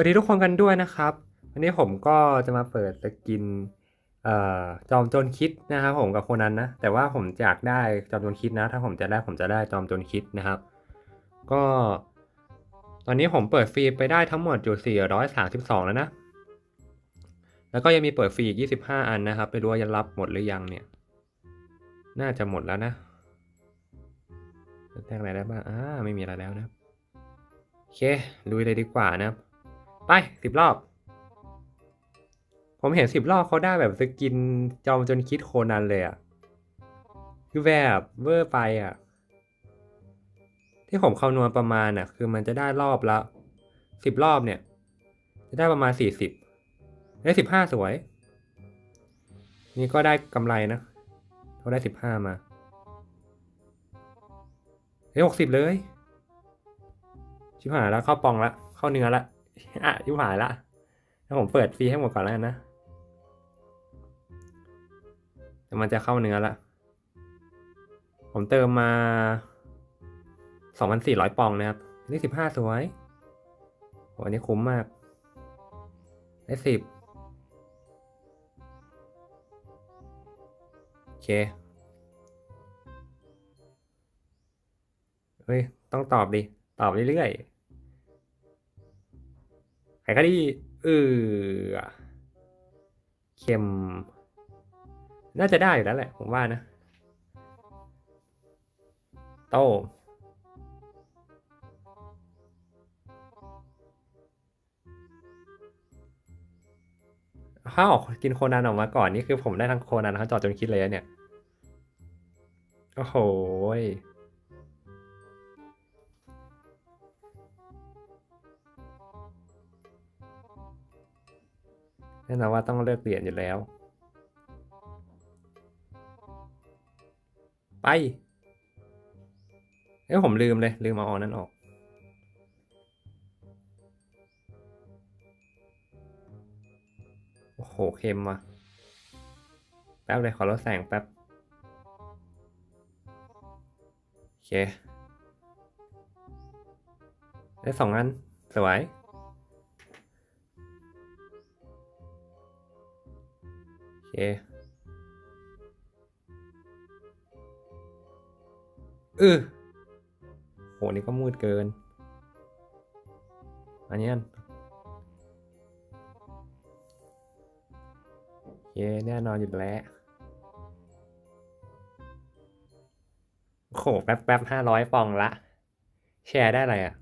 วัสดีทุกคนกันด้วยนะครับ วันนี้ผมก็จะมาเปิดสกินออจอมโจรคิดนะครับผมกับคนนั้นนะ แต่ว่าผมอยากได้จอมโจรคิดนะ ถ้าผมจะได้ผมจะได้จอมโจรคิดนะครับ ก็ ตอนนี้ผมเปิดฟรีไปได้ทั้งหมดอยู่432 แล้วนะ แล้วก็ยังมีเปิดฟรีอีก 25 อันนะครับ ไปดูว่าจะรับหมดหรือยังเนี่ย น่าจะหมดแล้วนะแทงอะไรได้บ้างอ่าไม่มีอะไรแล้วนะโอเคลุยเลยดีกว่านะครับ ไปสิบรอบ ผมเห็นสิบรอบเขาได้แบบสกินจอมจนคิดโคนันเลยอะ่ะคือแบบเวอร์ไปอะ่ะที่ผมคำนวณประมาณอะคือมันจะได้รอบละสิบรอบเนี่ย จะได้ประมาณสี่สิบได้สิบห้าสวย นี่ก็ได้กำไรนะเขาได้สิบห้ามาได้หกสิบเลย ชิบหายแล้วเข้าปองละ เข้าเนื้อละ อะชิบหายละแล้วผมเปิดฟรีให้หมดก่อนแล้วนะแต่มันจะเข้าเนื้อละ ผมเติมมาสองพันสี่ร้อยปองนะครับนี่สิบห้าสวยโหอันนี้คุ้มมาก ได้สิบโอเค เฮ้ย ต้องตอบดิ ตอบเรื่อยๆ ไข่คดีเออเค็ม น่าจะได้อยู่แล้วแหละ ผมว่านะ โต้ข้าวกินโคนันออกมาก่อน นี่คือผมได้ทั้งโคนันทั้งจอดจนคิดเลยเนี่ย โอ้โห แน่นอนว่าต้องเลิกเรียนอยู่แล้ว ไปเอ้ยผมลืมเลย ลืมเอาออนนั้นออก โอ้โหเค็มว่ะ แป๊บเลยขอลดแสงแป๊บ โอเค ได้สองอัน สวย เคเออโหนี่ก็มืดเกิน อันนี้อันโอเคแน่นอนอยู่แล้วโอ้โหแป๊บแป๊บห้าร้อยปองละ แชร์ได้อะไรอะ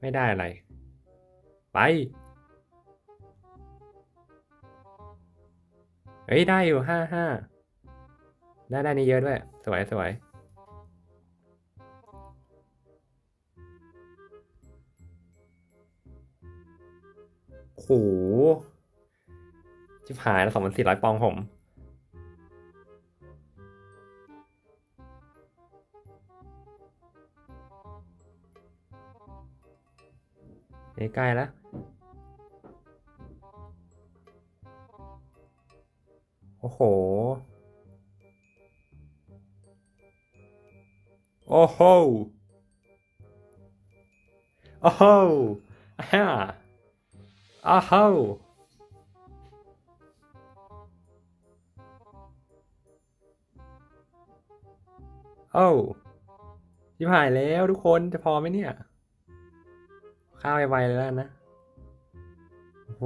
ไม่ได้อะไร ไป เฮ้ยได้อยู่ห้าห้าได้ได้นี่เยอะด้วย สวยสวยโหจิบหายแล้วสองพันสี่ร้อยปองผม นี่ใกล้แล้ว อ้โห โอ้โห โอ้โหอ่าอ้าโหโอ้ชิบหายแล้วทุกคนจะพอไหมเนี่ย ข้าวไวๆเลยแล้วนะโอ้โห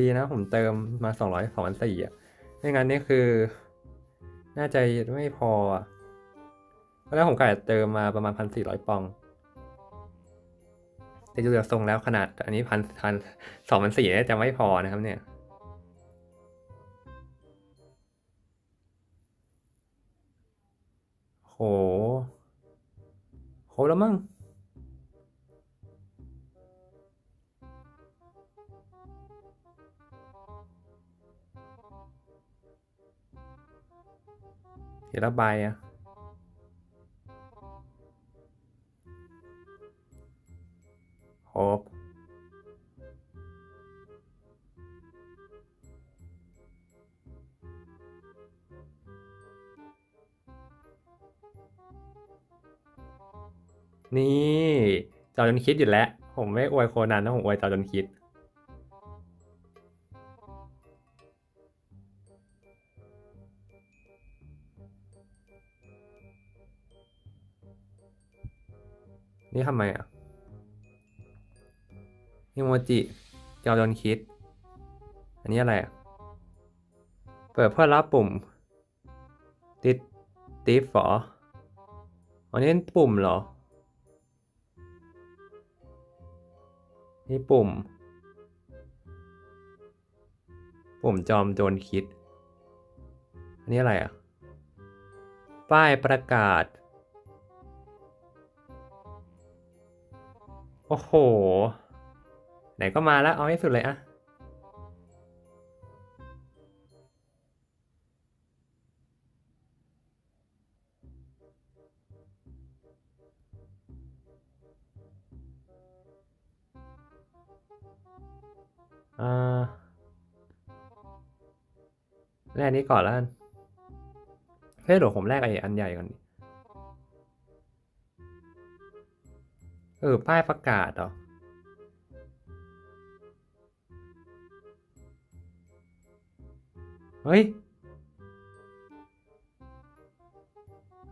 ดีนะผมเติมมาสองร้อยสองพันสี่อะ ไม่งั้นนี่คือ น่าจะไม่พออะแล้วผมกะจะเติมมาประมาณพันสี่ร้อยปอง แต่ดูจากทรงแล้วขนาดอันนี้พันพันสองพันสี่จะไม่พอนะครับเนี่ยโหโหแล้วมั้ง ทีละใบอะครบนี่จอจนคิดอยู่แล้ว ผมไม่อวยโคนันนะผมอวยจอจนคิด นี่ทำไมอะอิโมจิจอมจนคิด อันนี้อะไรอะ เปิดเพื่อรับปุ่ม ติดติฟหรออันนี้เป็นปุ่มเหรอ นี่ปุ่ม ปุ่มจอมโจรคิด อันนี้อะไรอะ ป้ายประกาศ โอ้โห ไหนก็มาแล้ว เอาให้สุดเลยอะอ่าแรกนี้ก่อนแล้วกันเฮ้ยเดี๋ยวผมแรกไอ้อันใหญ่ก่อน เออ ป้ายประกาศเหรอ เฮ้ย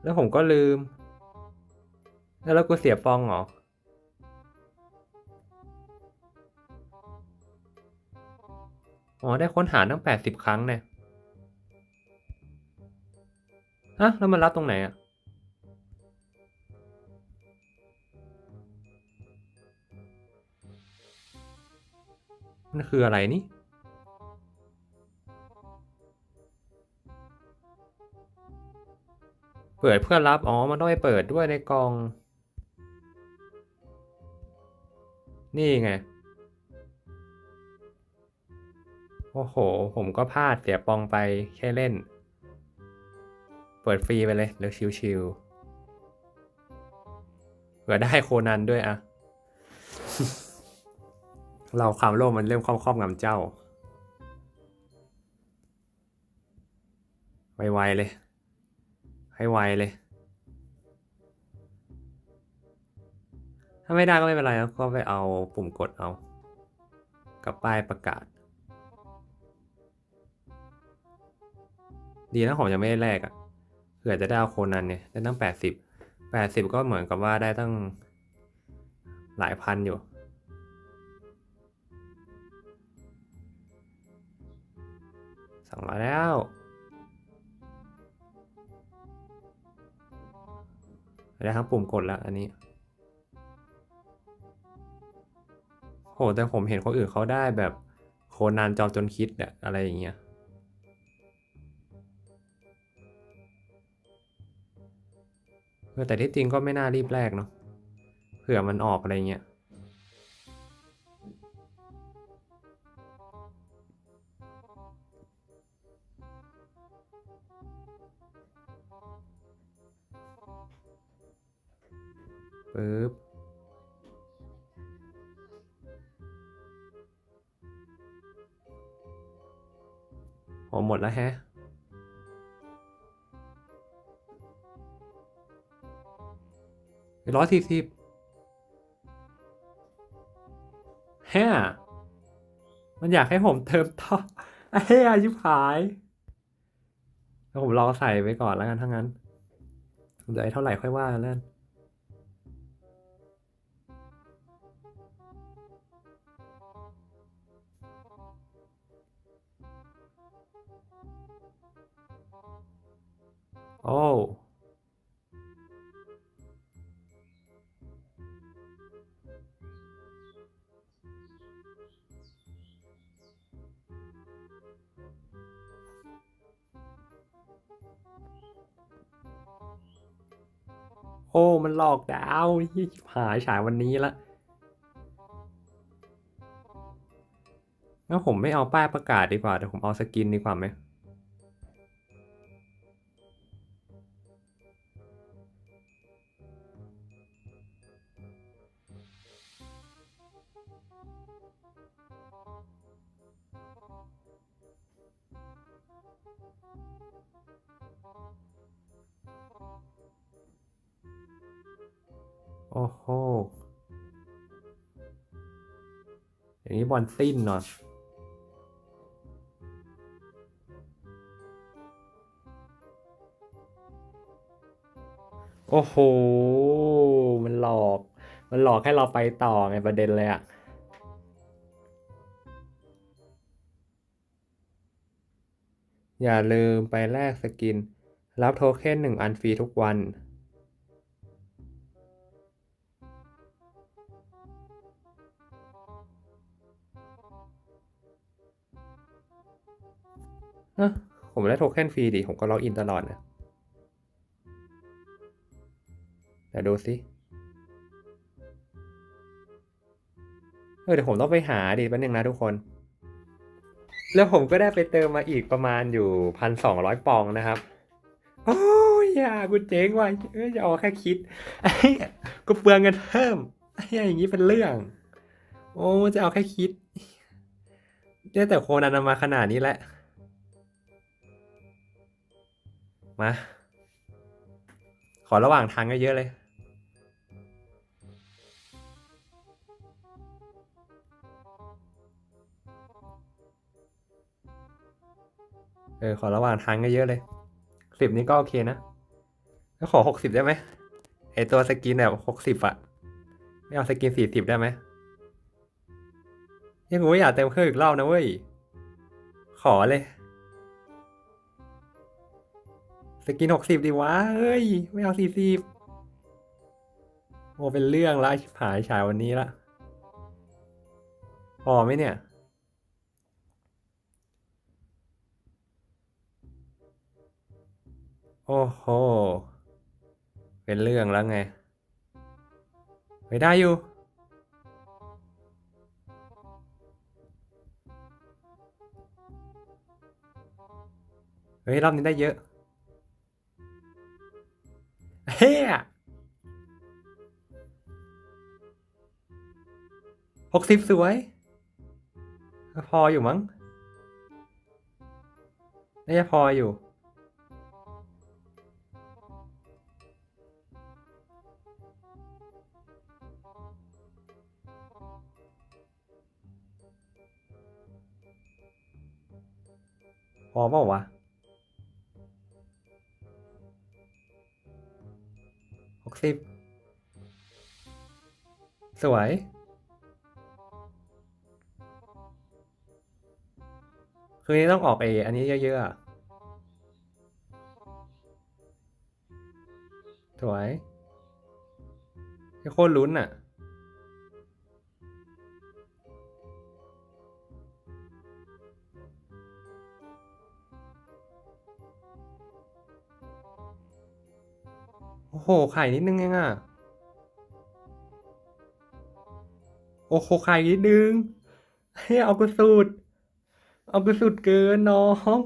แล้วผมก็ลืม แล้วแล้วกูเสียฟองเหรอ อ๋อ ได้ค้นหาตั้งแปดสิบครั้งเนี่ยฮะแล้วมันรับตรงไหนอะ มันคืออะไรนี่ เปิดเพื่อรับ อ๋อ มันต้องไปเปิดด้วยในกอง นี่ไง โอ้โห ผมก็พลาดเสียปองไปแค่เล่น เปิดฟรีไปเลยแล้วชิวๆเผื่อได้โคนันด้วยอะ เราความโลภมันเริ่มครอบครอบงำเจ้า ไวๆเลย ให้ไวเลย ถ้าไม่ได้ก็ไม่เป็นไรครับก็ไปเอาปุ่มกดเอา กับป้ายประกาศ ดีนะผมยังไม่ได้แลกอะ่ะเผื่อจะได้เอาโคนันเนี่ยได้ตั้งแปดสิบแปดสิบก็เหมือนกับว่าได้ตั้งหลายพันอยู่ สั่งมาแล้ว ได้ทั้งปุ่มกดแล้วอันนี้ โห แต่ผมเห็นคนอื่นเขาได้แบบโคนันจอมจนคิดอะอะไรอย่างเงี้ยแต่ที่จริงก็ไม่น่ารีบแลกเนาะเผื่อมันออกอะไรเงี้ย ปึ๊บโอหมดแล้วแฮะ ร้อยสี่สิบแฮ่มันอยากให้ผมเติมต่อเฮ้ยอายุหายแล้วผมรอใส่ไปก่อนแล้วกันทั้างนั้นเดี๋ยวไอ้เท่าไหร่ค่อยว่ากันแล้ว โอ้โอ้ มันหลอกดาวยี่หายฉายวันนี้ละงั้นผมไม่เอาป้ายประกาศดีกว่า แต่ผมเอาสกินดีกว่าไหม อย่างนี้บอลสิ้นเนาะโอ้โห มันหลอก มันหลอกให้เราไปต่อไงประเด็นเลยอะอย่าลืมไปแลกสกิน รับโทเค็นหนึ่งอันฟรีทุกวัน เออผมได้โทเค็นฟรีดิ ผมก็ล็อกอินตลอดนะเดี๋ยวดูสิเออเดี๋ยวผมต้องไปหาดิแป๊บนึงนะทุกคน แล้วผมก็ได้ไปเติมมาอีกประมาณอยู่พันสองร้อยปองนะครับ โอ้ยอย่ากูเจ๊งว่ะเอ้ยจะเอาแค่คิดไอ้กูเปลืองเงินเพิ่มไอ้อย่างนี้เป็นเรื่อง โอ้จะเอาแค่คิดเนี่ยแต่โคนันมาขนาดนี้แหละ มา ขอระหว่างทางก็เยอะเลย เออ ขอระหว่างทางก็เยอะเลยสิบนี้ก็โอเคนะ แล้วขอหกสิบได้ไหมไอตัวสกินแบบหกสิบอะไม่เอาสกินสี่สิบได้ไหมยังกูไม่อยากเต็มเครื่องอีกรอบนะเว้ย ขอเลย สกินหกสิบดีวะ เฮ้ย ไม่เอาสี่สิบโอ้เป็นเรื่องละชิบหายฉายวันนี้ละ พอไหมเนี่ย โอ้โห เป็นเรื่องแล้วไงไม่ได้อยู่เฮ้ยรอบนี้ได้เยอะ เฮ้ยหกสิบสวย พออยู่มั้งน่าจะพออยู่ พอเปล่าวะ สิบสวย คืนนี้ต้องออกเออันนี้เยอะๆสวยโคตรลุ้นอะ โอ้โห ไข่นิดนึงเองอะโอ้โห ไข่นิดนึงให้เอากระสุด เอากระสุดเกินน้อง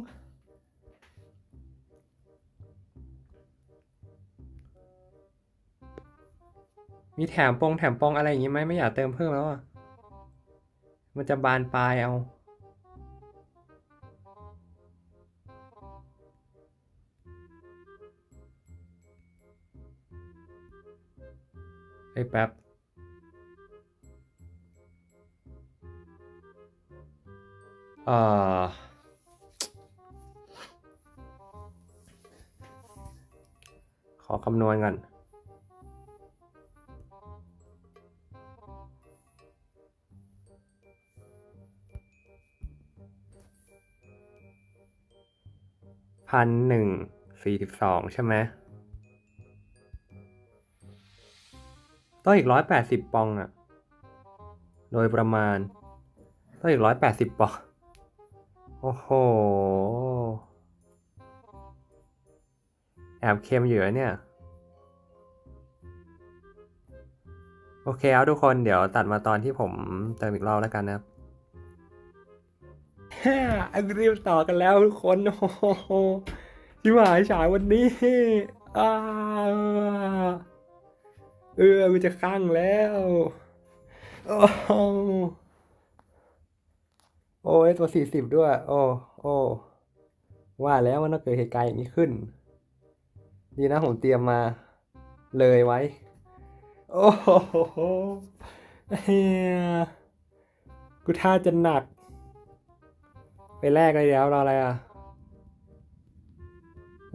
มีแถมปองแถมปองอะไรอย่างงี้ไหมไม่อยากเติมเพิ่มแล้วอะ มันจะบานปลายเอา เฮ้แป๊บเอ่อขอคำนวณก่อนพันหนึ่งสี่สิบสองใช่ไหม ต้องอีกร้อยแปดสิบปองอะโดยประมาณ ต้องอีกร้อยแปดสิบปอง โอ้โห แอบเค็มอยู่นะเนี่ย โอเคเอาทุกคนเดี๋ยวตัดมาตอนที่ผมเติมอีกรอบแล้วกันนะครับฮ่าอันรีบต่อกันแล้วทุกคน โอ้โหที่หมายฉายวันนี้อ้า เออกูจะข้างแล้วโอ้โหโอ้ยตัวสี่สิบด้วย โอ้โอ้ว่าแล้วมันต้องเกิดเหตุการณ์อย่างนี้ขึ้น ดีนะผมเตรียมมาเลยไว้ โอ้โหเฮียกูท่าจะหนัก ไปแลกเลยเดี๋ยวรออะไรอะ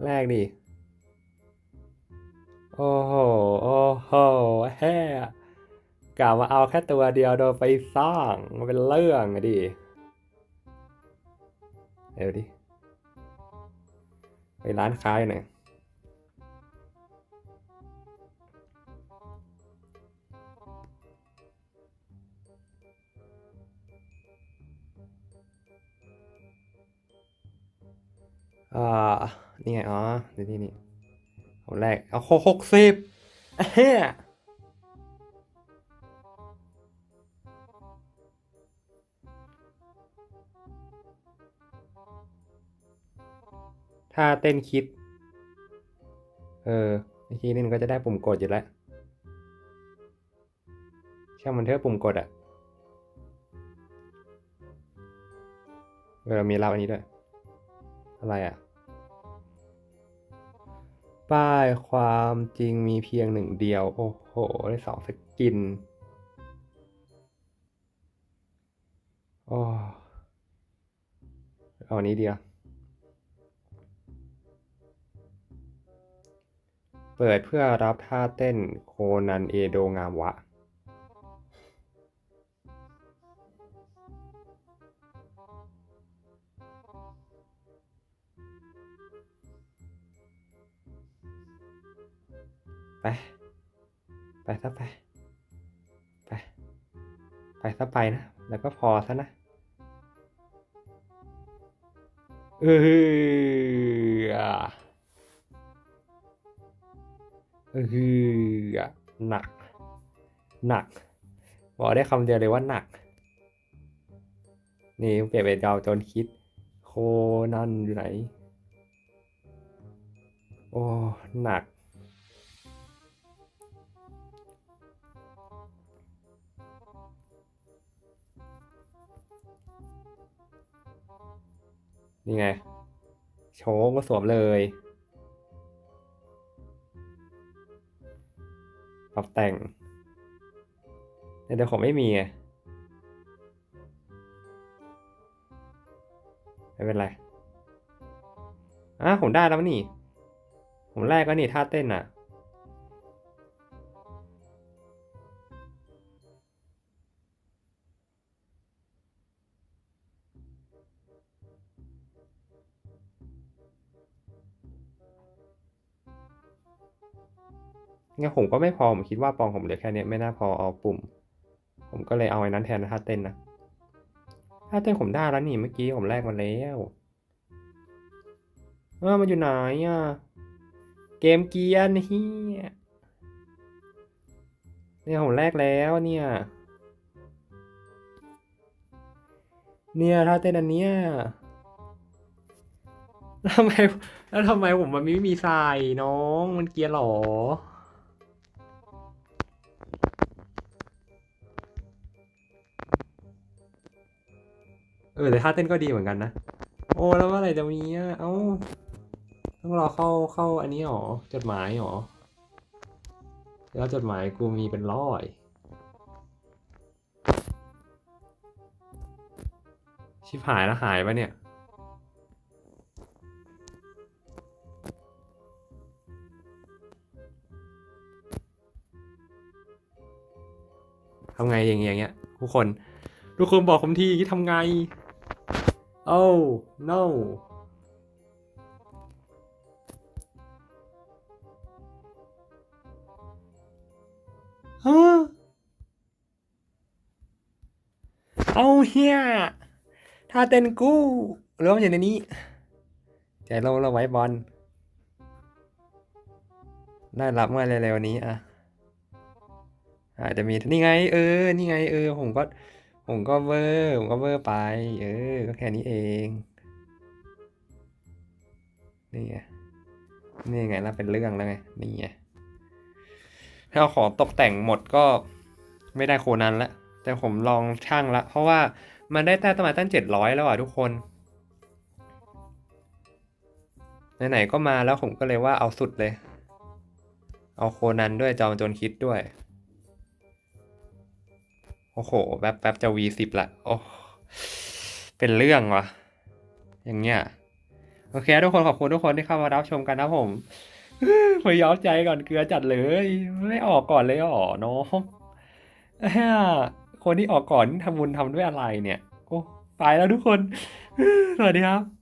แลกดิ โอ้โห โอ้โหแฮ่กล่าวมาเอาแค่ตัวเดียวโดนไปสร้างมันเป็นเรื่องอะดิเดี๋ยวดิ ไปร้านค้าอยู่อยอ่า นี่ไง อ๋อ นี่นี่นี่ เอาแรก เอาหกสิบเฮ้ยถ้าเต้นคิด เอออีกทีนึงก็จะได้ปุ่มกดอยู่แล้วช่างมันเถอะปุ่มกดอะเออมีเราอันนี้ด้วย อะไรอะ ป้ายความจริงมีเพียงหนึ่งเดียว โอ้โห ได้สองสกินโอ้เอาอันนี้เดียว เปิดเพื่อรับท่าเต้นโคนันเอโดงามวะ ไป ไปซะไป ไป ไปซะไปนะ แล้วก็พอซะนะ เออเออหนัก หนัก บอกได้คำเดียวเลยว่าหนัก นี่เปลี่ยนเป็นดาวจนคิด โคนันอยู่ไหน โอ้ หนัก นี่ไง โชว์ก็สวมเลยปรับแต่งแต่ผมไม่มีไงไม่เป็นไรอะผมได้แล้วนี่ ผมแรกก็นี่ท่าเต้นอะ งั้นผมก็ไม่พอผมคิดว่าปองผมเหลือแค่เนี้ยไม่น่าพอเอาปุ่ม ผมก็เลยเอาไอ้นั้นแทนท่าเต้นนะท่าเต้นผมได้แล้วนี่เมื่อกี้ผมแลกมาแล้วเออมันอยู่ไหนอะเกมเกียร์นี่เนี่ยผมแลกแล้วเนี่ย เนี่ยท่าเต้นอันเนี้ยทำไมแล้วทำไมผมมันไม่มีใส่น้องมันเกียร์หรอ ออแต่ท่าเต้นก็ดีเหมือนกันนะ โอ้แล้วเมื่อไหร่จะมีอะเอ้าต้องรอเข้าเข้าอันนี้หรอจดหมายหรอ แล้วจดหมายกูมีเป็นร้อยชิบหายแล้วหายปะเนี่ยทำไงอย่างเงี้ยอย่างเงี้ยทุกคน ทุกคนบอกผมทีทำไง โอ้ no ฮะเอาเฮียถ้าเต้นกู้รวมอยู่ในนี้ ใจเราเราไว้บอล ได้รับเมื่อเร็วๆนี้อะอาจจะมี นี่ไง เออ นี่ไง เออ ผมก็ ผมก็เวอร์ผมก็เวอร์ไป เออ ก็แค่นี้เอง นี่ไง นี่ไงแล้วเป็นเรื่องแล้วไง นี่ไง ถ้าเอาของตกแต่งหมดก็ไม่ได้โคนันละ แต่ผมลองช่างละ เพราะว่ามันได้แต้มมาตั้งเจ็ดร้อยแล้วอะทุกคน ไหนๆก็มาแล้วผมก็เลยว่าเอาสุดเลย เอาโคนันด้วยจอมโจรคิดด้วย โอ้โหแป๊บแป๊บจะวีสิบละโอ้เป็นเรื่องวะอย่างเงี้ยโอเค ทุกคนขอบคุณทุกคนที่เข้ามารับชมกันนะผมพยายามใจก่อนเกลือจัดเลย ไม่ออกก่อนเลยเหรอน้องเอ้ยคนที่ออกก่อนทำบุญทำด้วยอะไรเนี่ย โอ้ไปแล้วทุกคน สวัสดีครับ